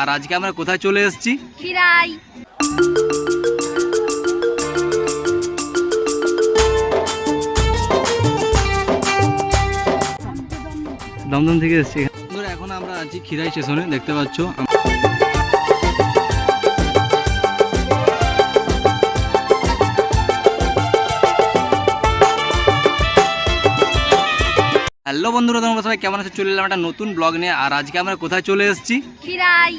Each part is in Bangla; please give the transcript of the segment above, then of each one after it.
আর আজকে আমরা কোথায় চলে এসেছি? খিরাই। দমদম থেকে এসেছি। এখন আমরা আছি খিরাই স্টেশনে দেখতে পাচ্ছ? বন্ধুরা তোমরা সবাই কেমন আছে? চলে এলাম একটা নতুন ব্লগ নিয়ে। আর আজকে আমরা কোথায় চলে এসেছি? খিরাই।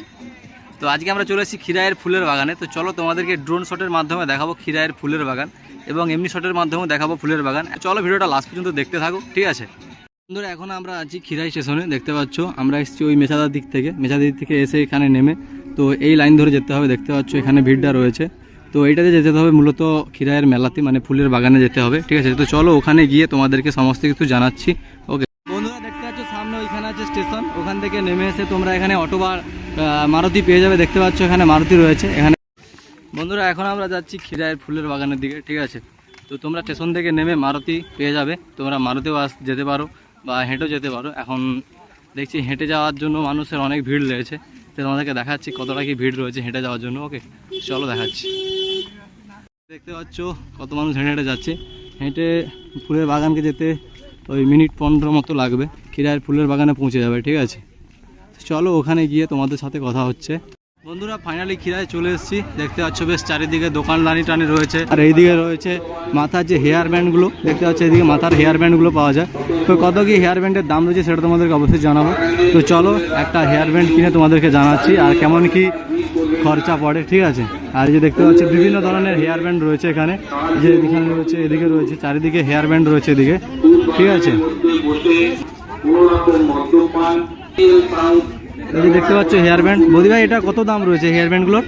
তো আজকে আমরা চলে এসেছি খিরায়ের ফুলের বাগানে। তো চলো তোমাদেরকে ড্রোন শটের মাধ্যমে দেখাবো খিরায়ের ফুলের বাগান এবং এমনি শটের মাধ্যমেও দেখাবো ফুলের বাগান। চলো ভিডিওটা লাস্ট পর্যন্ত দেখতে থাকো ঠিক আছে? বন্ধুরা এখন আমরা আছি খিরাই স্টেশনে দেখতে পাচ্ছ? আমরা এসেছি ওই মেছাদার দিক থেকে। মেছাদার দিক থেকে এসে এখানে নেমে তো এই লাইন ধরে যেতে হবে দেখতে পাচ্ছ এখানে ভিড়টা রয়েছে। তো এইটাতে যেতে হবে মূলত খিরায়ের মেলাতে মানে ফুলের বাগানে যেতে হবে ঠিক আছে? তো চলো ওখানে গিয়ে তোমাদেরকে সমস্ত কিছু জানাচ্ছি। ওকে সামনে ওইখানে আছে স্টেশন, ওখান থেকে নেমে এসে তোমরা এখানে অটো বা মারুতি পেয়ে যাবে, দেখতে পাচ্ছ এখানে মারুতি রয়েছে, এখানে। বন্ধুরা, এখন আমরা যাচ্ছি খিরায়ের ফুলের বাগানের দিকে, ঠিক আছে? তো তোমরা স্টেশন থেকে নেমে মারুতি পেয়ে যাবে, তোমরা মারুতিও আস যেতে পারো বা হেঁটেও যেতে পারো। এখন দেখছি হেঁটে যাওয়ার জন্য মানুষের অনেক ভিড় লেগেছে, তো তোমাদেরকে দেখাচ্ছি কতটা কি ভিড় রয়েছে হেঁটে যাওয়ার জন্য, ওকে? চলো দেখাচ্ছি। দেখতে পাচ্ছ কত মানুষ হেঁটে হেঁটে যাচ্ছে। হেঁটে ফুলের বাগানকে যেতে ওই মিনিট পনেরো মতো লাগবে। খিরায়ের ফুলের বাগানে পৌঁছে যাবে, ঠিক আছে? চলো ওখানে গিয়ে তোমাদের সাথে কথা হচ্ছে। বন্ধুরা ফাইনালি খিরায় চলে এসেছি। দেখতে পাচ্ছ বেশ চারিদিকে দোকান দানি টানি রয়েছে। আর এইদিকে রয়েছে মাথার যে হেয়ার ব্যান্ডগুলো দেখতে পাচ্ছ এদিকে মাথার হেয়ার ব্যান্ডগুলো পাওয়া যায়। তো কত কি হেয়ার ব্যান্ডের দাম রয়েছে সেটা তোমাদেরকে অবশ্যই জানাব। তো চলো একটা হেয়ার ব্যান্ড কিনে তোমাদেরকে জানাচ্ছি, আর কেমন কি খরচা পড়ে, ঠিক আছে? আর যে দেখতে পাচ্ছ বিভিন্ন ধরনের হেয়ার ব্যান্ড রয়েছে এখানে। যে এখানে রয়েছে, এদিকে রয়েছে, চারিদিকে হেয়ার ব্যান্ড রয়েছে এদিকে। ঠিক আছে। দেখতে পাচ্ছ হেয়ার ব্যান্ড। বৌদি ভাই এটা কত দাম রয়েছে হেয়ার ব্যান্ডগুলোর?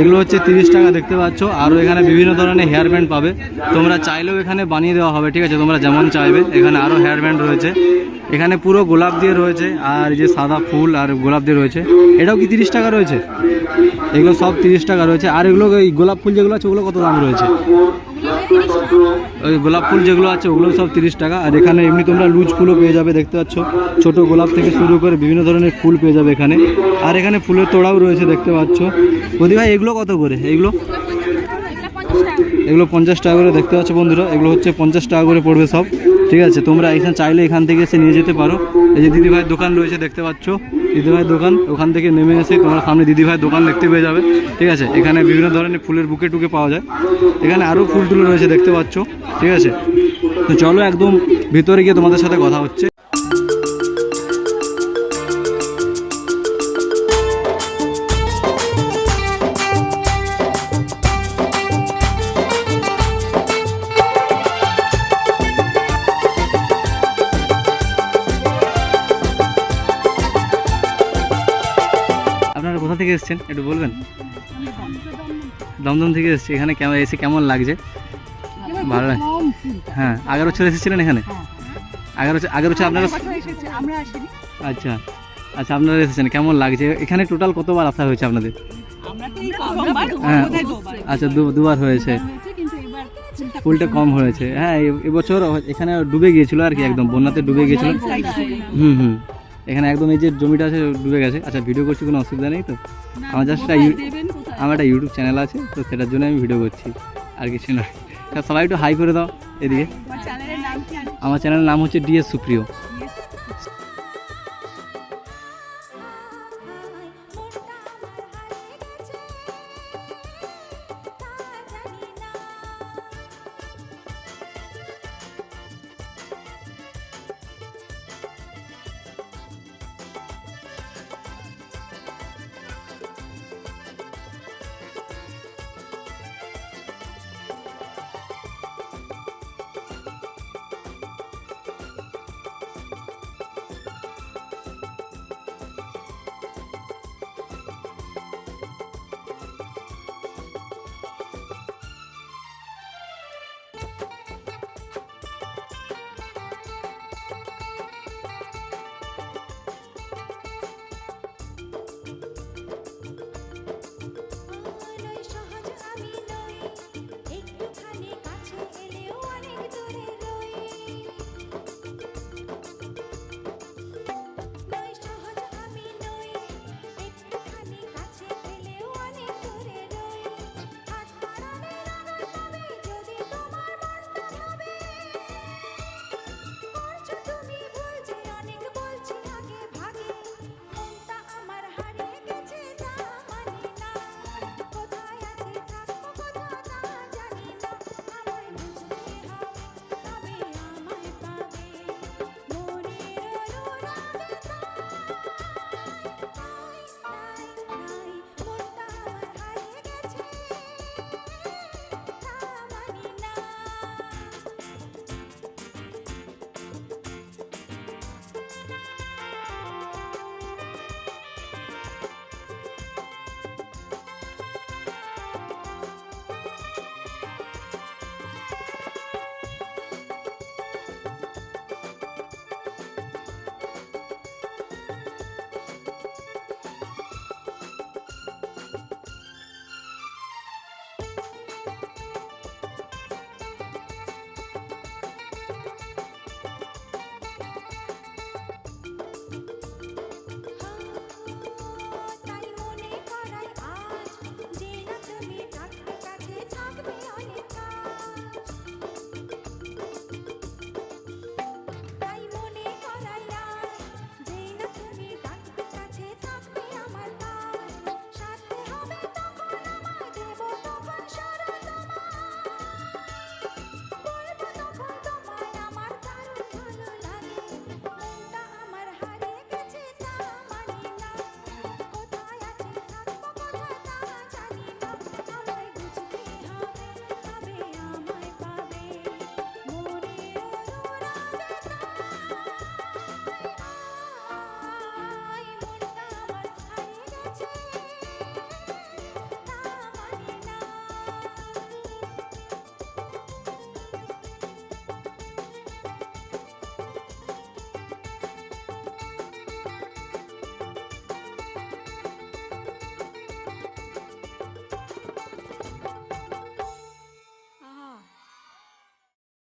এগুলো হচ্ছে তিরিশ টাকা দেখতে পাচ্ছ। আরও এখানে বিভিন্ন ধরনের হেয়ার ব্যান্ড পাবে। তোমরা চাইলেও এখানে বানিয়ে দেওয়া হবে, ঠিক আছে? তোমরা যেমন চাইবে, এখানে আরও হেয়ার ব্যান্ড রয়েছে। এখানে পুরো গোলাপ দিয়ে রয়েছে, আর যে সাদা ফুল আর গোলাপ দিয়ে রয়েছে। এটাও কি তিরিশ টাকা রয়েছে? এগুলো সব তিরিশ টাকা রয়েছে। আর এগুলো ওই গোলাপ ফুল যেগুলো আছে, ওগুলো কত দাম রয়েছে? ওই গোলাপ ফুল যেগুলো আছে, ওগুলো সব তিরিশ টাকা। আর এখানে এমনি তোমরা লুজ ফুলও পেয়ে যাবে, দেখতে পাচ্ছ। ছোট গোলাপ থেকে শুরু করে বিভিন্ন ধরনের ফুল পেয়ে যাবে এখানে। আর এখানে ফুলের তোড়াও রয়েছে, দেখতে পাচ্ছ। বৌদি ভাই, এগুলো কত করে? এগুলো? এগুলো পঞ্চাশ টাকা করে দেখতে পাচ্ছ বন্ধুরা। এগুলো হচ্ছে পঞ্চাশ টাকা করে পড়বে সব। ঠিক আছে, তোমরা এখানে চাইলে এখান থেকে এসে নিয়ে যেতে পারো। এই যে দিদিভাইয়ের দোকান রয়েছে, দেখতে পাচ্ছ? দিদিভাইয়ের দোকান, ওখান থেকে নেমে এসে তোমরা সামনে দিদিভাইয়ের দোকান দেখতে পেয়ে যাবে। ঠিক আছে, এখানে বিভিন্ন ধরনের ফুলের বুকে টুকে পাওয়া যায়। এখানে আরও ফুল টুল রয়েছে, দেখতে পাচ্ছ। ঠিক আছে, তো চলো একদম ভিতরে গিয়ে তোমাদের সাথে কথা হচ্ছে। আপনারা কোথা থেকে এসেছেন? একটু বলবেন? দমদম থেকে এসেছি। এখানে কেমন এসে কেমন লাগছে? ভালো লাগে। হ্যাঁ আগের বছর এসেছিলেন এখানে? আগের বছর আগের বছর আপনারা আচ্ছা। আচ্ছা আপনারা এসেছেন। কেমন লাগছে? এখানে টোটাল কতবার আসা হয়েছে আপনাদের? হ্যাঁ। আচ্ছা দু- দুবার হয়েছে। ফুলটা কম হয়েছে। হ্যাঁ এ- এবছর এখানে ডুবে গিয়েছিল আর কি একদম। বন্যাতে ডুবে গিয়েছিল। হুম হুম। এখানে একদম এই যে জমিটা আছে ডুবে গেছে। আচ্ছা ভিডিও করছি কোনো অসুবিধা নেই তো? আমার জাস্ট আমার একটা ইউটিউব চ্যানেল আছে তো সেটার জন্য আমি ভিডিও করছি। আর কিছু নয়। তা সবাই একটু হাই করে দাও এদিকে। আমার চ্যানেলের নাম হচ্ছে ডিএস সুপ্রিয়